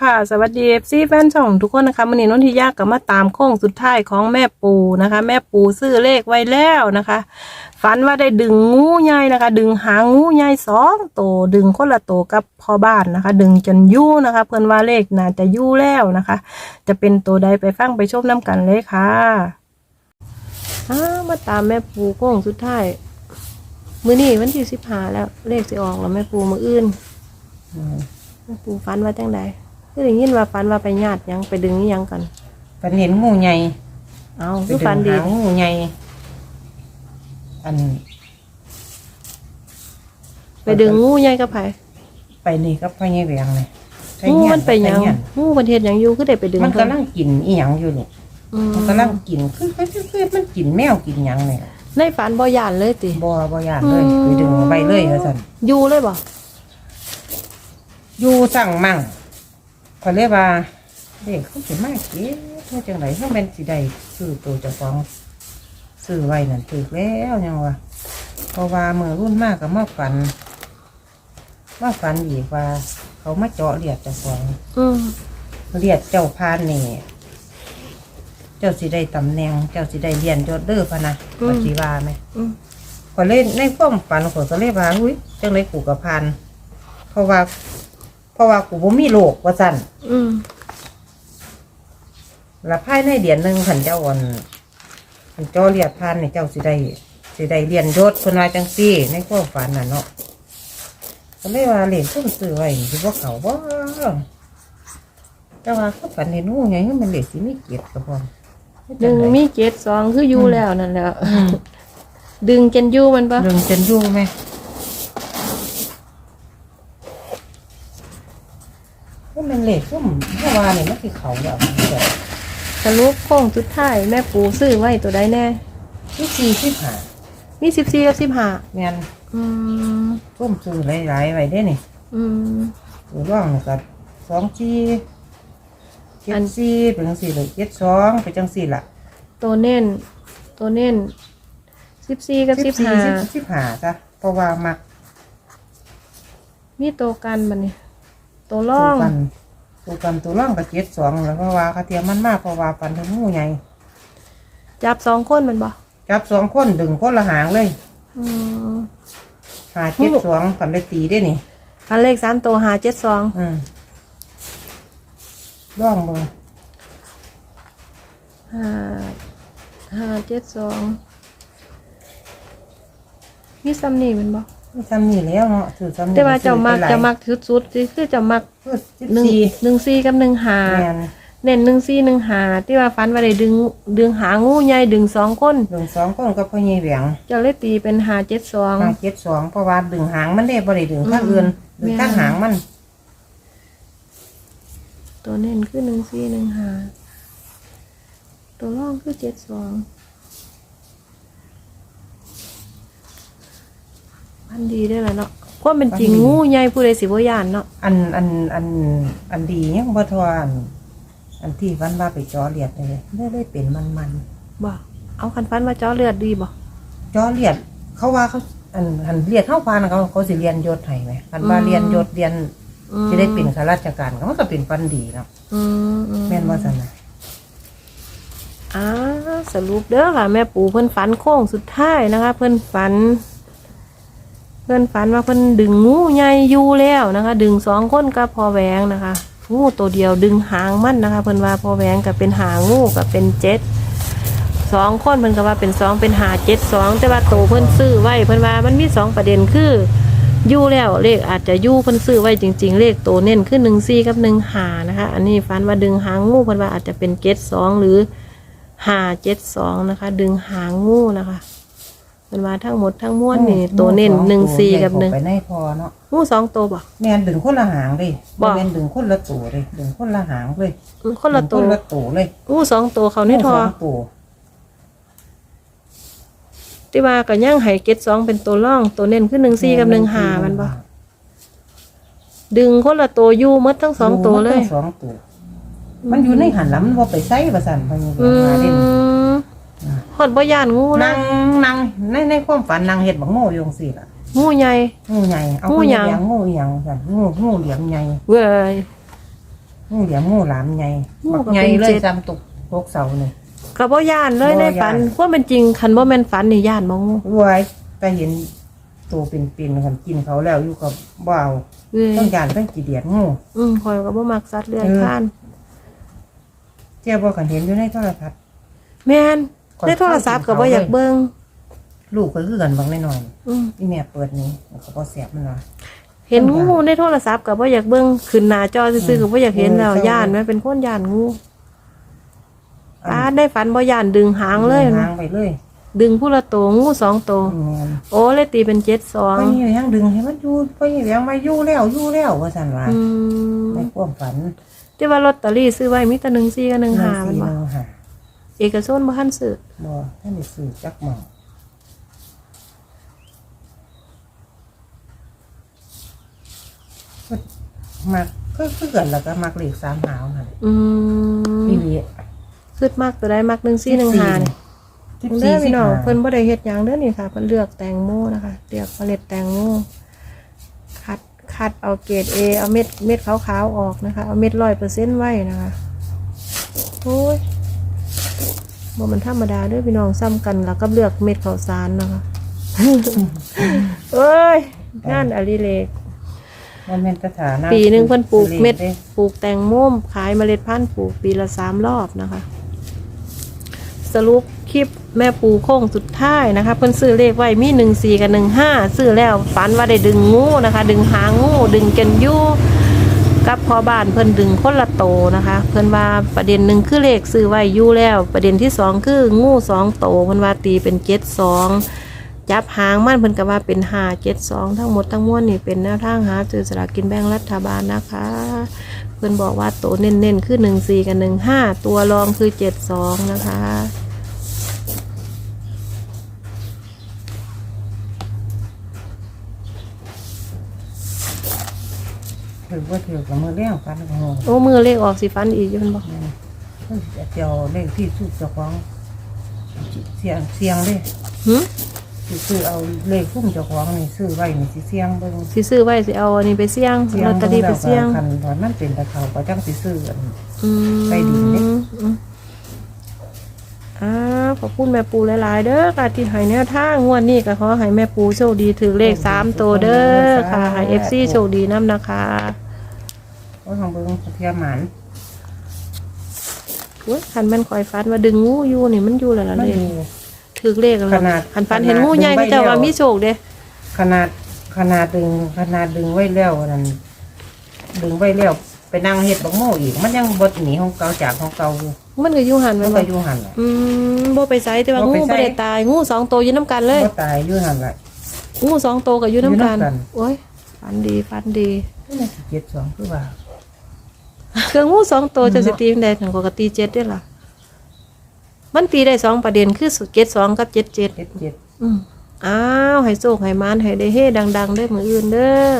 ค่ะ สวัสดีเอฟซีแฟนช่องทุกคนนะคะวันนี้นนทิยาก็มาตามโค้งสุดท้ายของแม่ปูนะคะ แม่ปูซื้อเลขไว้แล้วนะคะ ฝันว่าได้ดึงงูใหญ่นะคะ ดึงหางงูใหญ่สองตัวดึงคนละตัวกับพ่อบ้านนะคะ ดึงจนยู่นะคะ เพื่อนว่าเลขน่าจะยู่แล้วนะคะ จะเป็นตัวใดไปฟังไปชมน้ำกันเลยค่ะอ้าวมาตามแม่ปูโค้งสุดท้ายมือนี้วันที่สิบห้าแล้วเลขสิออกแล้วแม่ปูมืออื่นแม่ปูฝันว่าจังใด คือได้ยินว่าฝันว่าไปญาติหยังไปดึงนี่ยังกัน ฝันเห็นงูใหญ่เอาไปคือดึฝันงดีหางงูใหญ่อันไปดึงงูใหญ่กับไผไปนี่ก็พ่อใหญ่แหวงเลยงูมันไปหยังเงี้งูประเทศยังอยู่คือได้ไปดึงมันเพิ่กำลังกินอีหยังอยู่นี่อืมมันกำลังกินคือคือคือคือมันกินแมวกินหยังเนี่ยในฝันบ่ย่านเลยติ บ่บ่ยานเลยอืม ไปดึงไปเลยว่าซั่นอยู่เลยบ่อยู่สั่งมั่งเขาเรียกว่าเด็กเขาสิมาเก็บเฮ็ดจังไดเฮาแม่นสิได้ซื้อตัวเจ้าของซื้อไว้นั่นถูกแล้วยังว่าเพราะว่ามื้อรุ่นมากก็มาฝันมาฝันอีกว่า เขามาเจาะเลียดเจ้าของอืมเรียกเจ้าพานนี่เจ้าสิได้ตำแหน่งเจ้าสิได้เรียนยศเด้อพะนะปฏิว่าไหมอืมขอยเล่นในความฝันขอยก็เลยว่าหุ้ยจังเลยกูกับพานเพราะว่า เพราะว่ากูบ่มีโลกว่าสั่นอืมและภายในเดือนหนึ่งขันเจ้าอ่อนขันเจ้าเรียกพานนี่เจ้าสิได้สิได้เรียนยศคนว่าจังซี่ในความฝันน่ะเนาะก็เลยว่าเล่นซุ่มซื้อไว้สิบ่เขาบ่แต่ว่าเขาฝันเห็นงูไงมันเล็กสิมีเกียรติกับพร้อมดึงมีเจ็ดสองคืออยู่แล้วนั่นแหละอืมดึงจนอยู่มันปะเรื่องจันยุ่งไหมว่ามัน เหล็กซุ่มเมื่อวานนี่มันคือเขาแบบแบบสรุปโค้งสุดท้ายแม่ปูซื้อไว้ตัวใดแน่ ที่สี่ที่หามีสิบสี่กับสิบห้าแม่นอืมซุ่มซื้อหลายๆไว้ได้นี่อืมตัวร่องนี่กับสองจีเจ็อัดนสี่เป็นจังสี่เลยเจ็ดสองเป็นจังสี่ละตัวเน้นตัวเน้นสิบสี่กับสิบห้าสิบสิบหาจ้ะเพราะว่ามักมีตัวกันบันนี่ตัวล่องตัวกัน ตัวกันตัวร่องกับเจ็ดสองแล้วเพราะว่าเขาเทียมมันมากเพราะว่าปันถึงงูใหญ่จับสองคนแมันบ่จับสองคนดึงคนละหางเลยอืมหาเจ็ดสองกันได้ตีได้นี่ อันเลขสามตัวหาเจ็ดสองอืมร่องมือห้าห้าเจ็ดสองมีซ้ำนี่แมันบ่ ซ้ำนี่แล้วเนาะถือซ้ำนี่แต่ว่าเจ้ามักซื้อไปหลยจะมักถือสุดที่คือจะมักคือสิบหนึ่งสี่หนึ่งสี่กับหนึ่งหาแมนเน้นหนึ่งสี่หนึ่งหาที่ว่าฟันว่าได้ดึงดึงหางูใหญ่ดึงสองคนดึงสองคนก็พ่อใหญ่แหวงเจ้าเลยตีเป็นหาเจ็ดสองหางเจ็ดสองเพราะว่าดึงหางมันได้บ่ได้ดึงข้างอืมอื่นดึงแม่นข้างหางมัน ตัวเน้นคือหนึ่งสี่หนึ่งหาตัวร่องคือเจ็ดสอง พันดีได้อแล้วเนาะความเป็นจริงงูใหญ่ผู้ใดสิบ่ยานเนาะอันอันอันอันดียังบ่ทวาอันอันที่วันว่าไปจอเลียดเลยได้ได้เป็นมันมันบ่เอาคันฟันมาเจาะเลือดดีบ่ๆจอเลียด เขาว่าเขาอันอันเลียดเท่าพานเขาเขาสิเรียนยศให้ไหมอันว่าอืมเรียนยศเรียนอืมจะได้เป็นข้าราชการเขาก็เป็นฟันดีเนาะอืมอืแม่นว่าซั่นน่ะอ่าสรุปเด้อค่ะ แม่ปู่เพิ่นฝันโค้งสุดท้ายนะคะ เพิ่นฝัน เพิ่อนฝันว่าเพิ่นดึงงูใหญ่อยู่แล้วนะคะ ดึงสองคนกับพอแหวงนะคะงูตัวเดียวดึงหางมันนะคะ เพิ่นว่าพอแหวงกับเป็นหางูกับเป็นเจ็ดสองคนเพิ่นก็ว่าเป็นสองเป็นหาเจ็ดสองแต่ว่าโตเพิ่นซื้อไว้เพิ่นว่ามันมีสองประเด็นคืออยู่แล้วเลขอาจจะยู่เพิ่นซื้อไว้จริง ๆ เลขโตเน้นคือหนึ่งสี่กับหนึ่งหานะคะ อันนี้ฝันว่าดึงหางงูเพิ่นว่าอาจจะเป็นเจ็ดสองหรือหาเจ็ดสองนะคะ ดึงหางงูนะคะ เพิ่นว่าทั้งหมดทั้งมวลนี่โตเน้นหนึ่งสี่กับหนึ่งไปในพอเนาะงูสองโตวบ่แม่นดึงคนละหางเลยบ่แม่นดึงคนละตัวเลยดึงคนละหางเลยอืมคนละโตดึงวคนละตัวเลยงูสองโตวเขาในทอสงตัวที่ว่าก็ย่างไห้เก็ดสองเป็นตัวร่อง ตัวเน้นคือหนึ่งสี่กับหนึ่งหามันบ่ดึงคนละตัวอยู่หมดทั้งสองตัวเลยทั้งสองตัวมันอยู่ในหันหลังมันว่าไปใส่ประสันพะยุอืมาเด่น มหอดบ่ย่านงูเลนั่ยงนั่งในในความฝันนั่งเห็ดบักโง่อยจังสี่ล่ะงูใหญ่ งูใหญ่เอางูคนหยังเลี้ยงงูอหย่างกันงูงูเหลี่ยมใหญ่เว้ย งูเหลี่ยมงูหลามใหญ่งูบักก็ใหญ่เป็นเลเจ็ยดจำตุกพกเสานี่กระบ่ย่านเลยบ่ในย้าน ฝันว่าเป็นจริงคันบ่แม่นฝันนี่ย่านบ่งูไว้แต่เห็นตัวเป็นๆกันกินเขาแล้วอยู่กับบ่เอาเอ้ยต้องยานต้องกี่เดียดงูอืมคอยก็บ่มักสัตว์เลื้อยเออคลาน เจ้าบ่กันเห็นอยู่ในโทรทัศน์แม่น ข้อยในโทรศัพท์ก็บ่อยากเบิ่งลูกก็คือกันบางน้อยอืมๆที่แม่เปิดนี่มันก็บ่แสบมันว่าเห็นงูในโทรศัพท์ก็บ่อยากเบิ่งขึ้นหน้าจอซื่อๆก็บ่อยากเห็นแล้วเออย่านแม่เป็นคนย่านงูตาได้ฝันบ่ย่านดึงหางเลยหานะงไปเลยดึงผู้ละโตวงูสองโตวแม่นโอ้เลยตีเป็นเจ็ดสองพ่อนี่ยังดึงให้มันอยู่พ่อนี่ยังมาอยู่แล้วอยู่แล้วว่าซั่นว่าอืมในความฝันที่ว่าลอตเตอรี่ซื้อไว้มีแต่หนึ่งสี่กับหนึ่งห้ามันสี่บ่หนึ่งห้า เอกชนบ่ทันซื้อบ่ท่านได้ซื้อจักหม่องก็มักก็คือกันแล้วก็มักเลขสามหาวหั่นอืมพี่วิขึ้นมากตัวใดมักหนึ่งสี่หนึ่งห้านี่สิบเด้สี่อสิพี่บน้องห้าเพิ่นบ่ได้เฮ็ดหยังเด้อนี่ค่ะเพิ่นเลือกแตงโมนะคะเลือกเมล็ดแตงโมคัดคัดเอาเกรด A เอาเม็ดเม็ดขาวๆออกนะคะ เอาเม็ด100%ไว้นะคะโอ้ย บ่มันธรรมดาเด้อพี่น้องซ้ำกันแล้วก็เลือกเม็ดข้าวสารนะคะเอ้ยงานอดิเรกมันเป็นสถานะปีหนึ่งเพิ่นปลูกเม็ดด้ปลูกแตงโมขายเมล็ดพันธุ์ปลูกปีละสามรอบนะคะ สรุปคลิปแม่ปูโค้งสุดท้ายนะคะ เพิ่นซื้อเลขไว้มีหนึ่งสี่กับหนึ่งห้าซื้อแล้วฝันว่าได้ดึงงูนะคะ ดึงหางงูดึงเกนยู กับพอบ้านเพิ่นดึงคนละโตนะคะ เพิ่นว่าประเด็นหนึ่งคือเลขซื้อไว้อยู่แล้ว ประเด็นที่สองคืองูสองโตเพิ่นว่าตีเป็นเจ็ดสองจับหางมันเพิ่นก็ว่าเป็นห้าเจ็ดสองทั้งหมดทั้งมวลนี่เป็นแนวทางหาซื้อสลากกินแบ่งรัฐบาลนะคะ เพิ่นบอกว่าโตเน้นๆคือหนึ่งสี่กับหนึ่งห้าตัวรองคือเจ็ดสองนะคะ ถือว่าถือกับมือเลี้ยงฟันของโง่โอ้มือเลขออกสิฟันอีกอยู่เพิ่นบอกเพิ่นจะเจียวเลขที่สุดเจ้าของเสียงเสียงเลยหึสิซื้อเอาเลขคุ้มเจ้าของนี่ซื้อไว้นี่สิเสียงเบิ่งสิซื้อไว้สิเอาอันนี้ไปเสี่ยงเสียงลอตเตอรี่ไปเสี่ยงคันตอนมันเป็นตะเขาก็จังสิซื้ออันอืมไปดีเด้อืมอ่า ขอบคุณแม่ปูหลายๆเด้อค่ะที่ให้แนวทางงวดนี้ก็ขอให้แม่ปูโชคดีถือเลขสามตัวเด้อค่ะให้เอฟซีโชคดีน้ำนะคะว่าของเบิ่งเทียมหมันอุ๊ยคันแม่นคอยฟันว่าดึงงูอยู่นี่มันอยู่แล้วล่ะมันเลอยยู่ถือเลขแล้วขนาดคันฟันเห็นงูขนาดใหญ่ดึงก็จะใบเดียวว่ามีโชคเด้ขนาดขนาดดึงขนาดดึงไว้แล้วนั่นดึงไว้แล้วไปนั่งเฮ็ดบักโม่อีก มันยังบดหนีของเก่าจากของเก่าอยู่ มันก็อยู่หันมัแมันนก็บ่อยู่หันแหละอืมบ่ไปไสแต่ว่าบ่ไปงูไส บ่ได้ตายงูสองตัวอยู่น้ำกันเลยก็ตายอยู่หันแหละงูสองตัวกับอยู่น้ำกันอยู่นำกัน โอ้ยฟันดีฟันดี นี่มันสิเจ็ดสองคือว่า คืองูสองตัวจะสิตีเป็นใดถึงปกติเจ็ดได้ล่ะ มันตีได้สองประเด็นคือสุดเจ็ดสองกับเจ็ดเจ็ด เจ็ดเจ็ด อืมอ้าว ให้โชคให้มานให้ได้เฮดังๆได้มืออื่นเด้อ